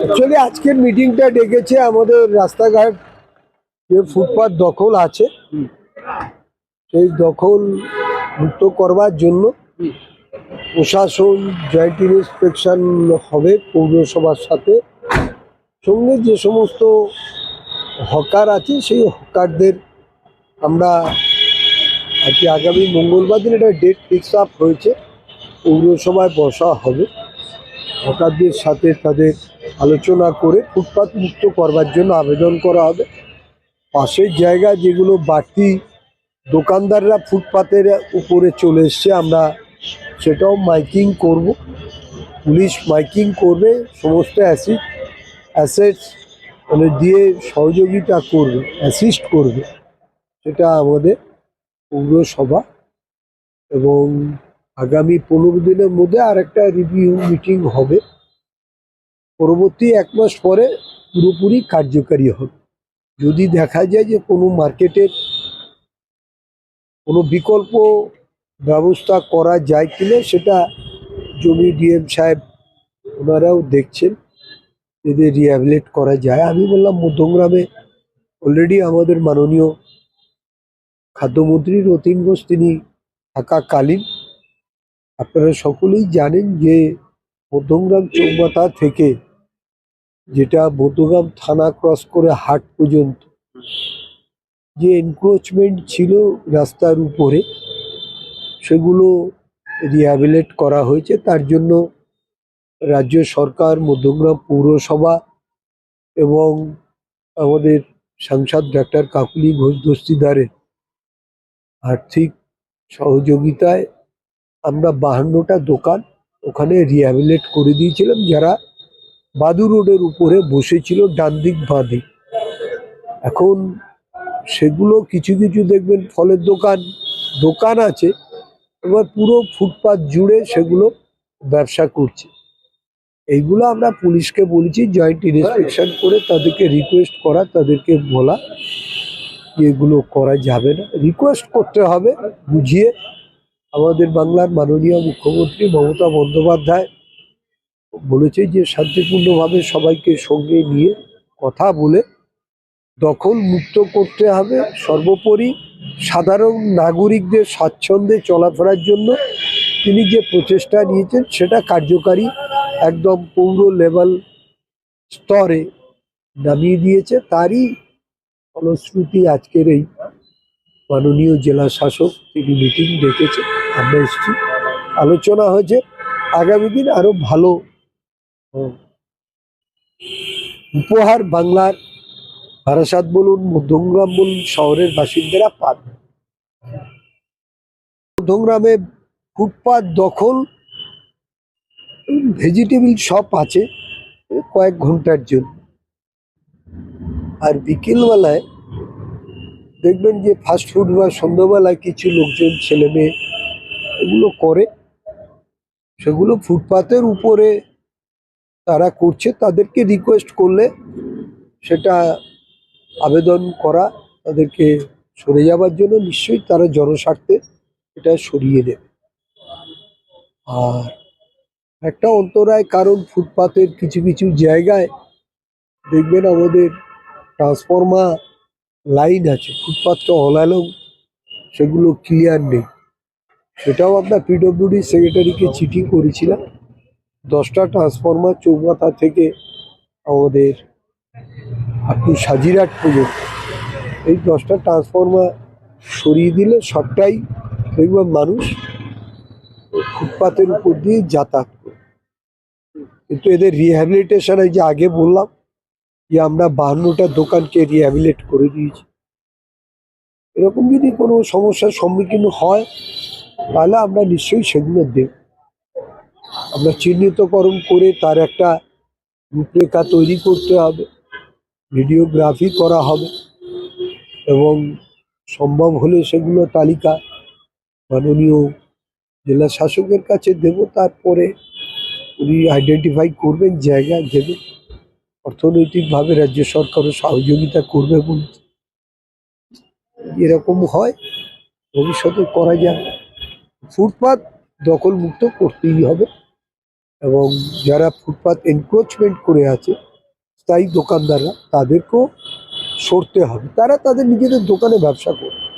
Actually আজকের মিটিংটা ডেকেছে আমাদের রাস্তাঘাট যে ফুটপাত দখল আছে সেই দখল মুক্ত করবার জন্য প্রশাসন জয়েন্ট ইন্সপেকশন হবে পৌরসভার সাথে। সঙ্গে যে সমস্ত হকার আছে সেই হকারদের আমরা আর কি আগামী মঙ্গলবার দিন এটা ডেট ফিক্স আপ হয়েছে পৌরসভায় বসা হবে। হকারদের সাথে তাদের আলোচনা করে ফুটপাত মুক্ত করবার জন্য আবেদন করা হবে। পাশের জায়গা যেগুলো বাড়তি দোকানদাররা ফুটপাতের উপরে চলে এসছে, আমরা সেটাও মাইকিং করব। পুলিশ মাইকিং করবে, সমস্ত অ্যাসিড, অ্যাসেটস মানে দিয়ে সহযোগিতা করবে, অ্যাসিস্ট করবে। সেটা আমাদের পৌরসভা এবং আগামী পনেরো দিনের মধ্যে আর একটা রিভিউ মিটিং হবে। পরবর্তী এক মাস পরে পুরোপুরি কার্যকারী হবে। যদি দেখা যায় যে কোনো মার্কেটের কোনো বিকল্প ব্যবস্থা করা যায় কিনা, সেটা জমি ডিএম সাহেব ওনারাও দেখছেন, যদি রিহ্যাবিলেট করা যায়। আমি বললাম, মধ্যমগ্রামে অলরেডি আমাদের মাননীয় খাদ্যমন্ত্রী রতিন ঘোষ, তিনি থাকাকালীন। আপনারা সকলেই জানেন যে মধ্যমগ্রাম চৌমাথা থেকে যেটা মধ্যগ্রাম থানা ক্রস করে হাট পর্যন্ত। যে এনক্রোচমেন্ট ছিল রাস্তার উপরে, সেগুলো রিহ্যাবিলেট করা হয়েছে। তার জন্য রাজ্য সরকার, মধ্যমগ্রাম পৌরসভা এবং আমাদের সাংসদ ডাক্তার কাকুলি ঘোষ দস্তিদারের আর্থিক সহযোগিতায় আমরা বাহান্নটা দোকান ওখানে রিহ্যাবিলেট করে দিয়েছিলাম। যারা বাদু রোডের উপরে বসেছিল ডান দিক বাঁ দিক এখন সেগুলো কিছু কিছু দেখবেন, ফলের দোকান দোকান আছে, এবার পুরো ফুটপাত জুড়ে সেগুলো ব্যবসা করছে। এইগুলো আমরা পুলিশকে বলেছি জয়েন্ট ইন্সপেকশন করে তাদেরকে রিকোয়েস্ট করা, তাদেরকে বলা এগুলো করা যাবে না। রিকোয়েস্ট করতে হবে, বুঝিয়ে আমাদের বাংলার মাননীয় মুখ্যমন্ত্রী মমতা বন্দ্যোপাধ্যায় বলেছে যে শান্তিপূর্ণভাবে সবাইকে সঙ্গে নিয়ে কথা বলে দখল মুক্ত করতে হবে। সর্বোপরি সাধারণ নাগরিকদের স্বাচ্ছন্দ্যে চলাফেরার জন্য তিনি যে প্রচেষ্টা নিয়েছেন সেটা কার্যকারী একদম পৌর লেভেল স্তরে নামিয়ে দিয়েছে। তারই ফলশ্রুতি আজকের এই মাননীয় জেলা শাসক তিনি মিটিং ডেকেছে আমরা এসেছি। আলোচনা হয়েছে। আগামী দিন আরও ভালো উপহার বাংলার বারাসাত বলুন, মধ্যমগ্রাম বলুন, শহরের বাসিন্দারা পাবে মধ্যমগ্রামে ফুটপাত দখল, ভেজিটেবল শপ আছে, কয়েক ঘণ্টার জন্য। আর বিকেলবেলায় দেখবেন যে ফাস্ট ফুড বা সন্ধ্যাবেলায় কিছু লোকজন ছেলে মেয়ে এগুলো করে, সেগুলো ফুটপাতের উপরে তারা করছে, তাদেরকে রিকোয়েস্ট করলে সেটা আবেদন করা তাদেরকে সরে যাবার জন্য নিশ্চয়ই তারা জনস্বার্থে এটা সরিয়ে দেবে। আর একটা অন্তরায় কারণ ফুটপাতের কিছু কিছু জায়গায় দেখবেন আমাদের ট্রান্সফর্মার লাইন আছে ফুটপাথটা অলালং সেগুলো ক্লিয়ার নেই। সেটাও আমরা পিডব্লিউডি সেক্রেটারিকে চিঠি করেছিলাম। দশটা ট্রান্সফরমার চৌমাথা থেকে আমাদের আপনি সাজিরহাট পর্যন্ত। এই দশটা ট্রান্সফরমার সরিয়ে দিলে সবটাই দেখবেন মানুষ ফুটপাতের উপর দিয়ে যাতায়াত করে কিন্তু এদের রিহ্যাবিলিটেশন যে আগে বললাম, যে আমরা বাহান্নটা দোকানকে রিহ্যাবিলেট করে দিয়েছি। এরকম যদি কোনো সমস্যার সম্মুখীন হয়, তাহলে আমরা নিশ্চয়ই সেগুলো দেব আমরা চিহ্নিতকরণ করে তার একটা রূপরেখা তৈরি করতে হবে, ভিডিওগ্রাফি করা হবে এবং সম্ভব হলে সেগুলো তালিকা মাননীয় জেলা শাসকের কাছে দেব। তারপরে উনি আইডেন্টিফাই করবেন, জায়গা দেবে অর্থনৈতিকভাবে রাজ্য সরকারও সহযোগিতা করবে বলছে এরকম হয়, ভবিষ্যতে করা যাবে। ফুটপাত দখলমুক্ত করতেই হবে। এবং যারা ফুটপাত এনক্রোচমেন্ট করে আছে, স্থায়ী দোকানদাররা, তাদেরকেও সরতে হবে। তারা তাদের নিজেদের দোকানে ব্যবসা করবে।